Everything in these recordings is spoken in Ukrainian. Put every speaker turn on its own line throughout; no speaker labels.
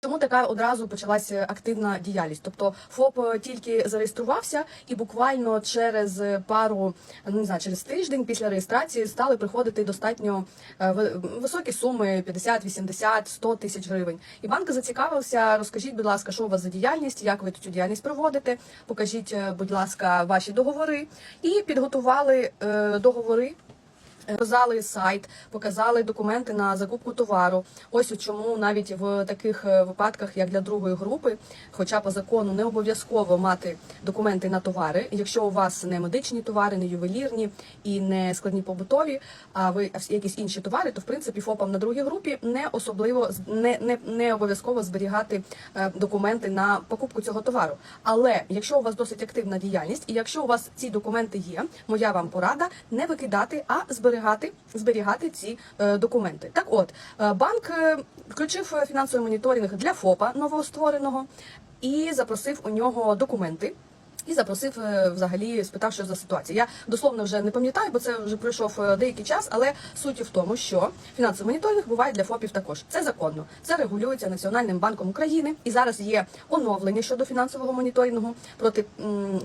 Чому така одразу почалася активна діяльність? Тобто ФОП е, тільки зареєструвався, і буквально через пару ну, не знаю, через тиждень після реєстрації стали приходити достатньо е, високі суми 50, 80, 100 тисяч гривень. І банк зацікавився. Розкажіть, будь ласка, що у вас за діяльність, як ви цю діяльність проводите? Покажіть, е, будь ласка, ваші договори і підготували договори. Показали сайт, показали документи на закупку товару. Ось у чому навіть в таких е, випадках, як для другої групи, хоча по закону не обов'язково мати документи на товари, якщо у вас не медичні товари, не ювелірні і не складні побутові, а ви якісь інші товари, то в принципі ФОПам на другій групі не особливо не, не, не обов'язково зберігати е, документи на покупку цього товару. Але якщо у вас досить активна діяльність, і якщо у вас ці документи є, моя вам порада не викидати, а зберігати зберігати ці е, документи. Так, от е, банк е, включив фінансовий моніторинг для ФОПа новоствореного і запросив у нього документи. І запросив е, взагалі, спитав, що за ситуація. Я дословно вже не пам'ятаю, бо це вже пройшов е, деякий час. Але суть в тому, що фінансовий моніторинг буває для ФОПів також. Це законно. Це регулюється Національним банком України. І зараз є оновлення щодо фінансового моніторингу проти,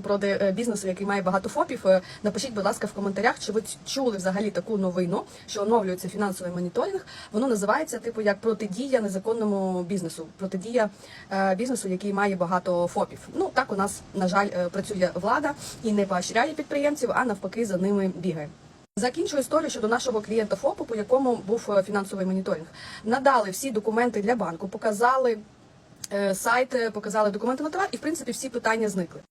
проти е, бізнесу, який має багато ФОПів. Напишіть, будь ласка, в коментарях, чи ви чули взагалі таку новину, що оновлюється фінансовий моніторинг. Воно називається типу як протидія незаконному бізнесу, протидія бізнесу, який має багато ФОПів. Ну так у нас на жаль працює влада і не поощряє підприємців, а навпаки за ними бігає. Закінчую історію щодо нашого клієнта ФОПу, по якому був е, фінансовий моніторинг. Надали всі документи для банку, показали е, сайт, е, показали документи на товар, і в принципі всі питання зникли.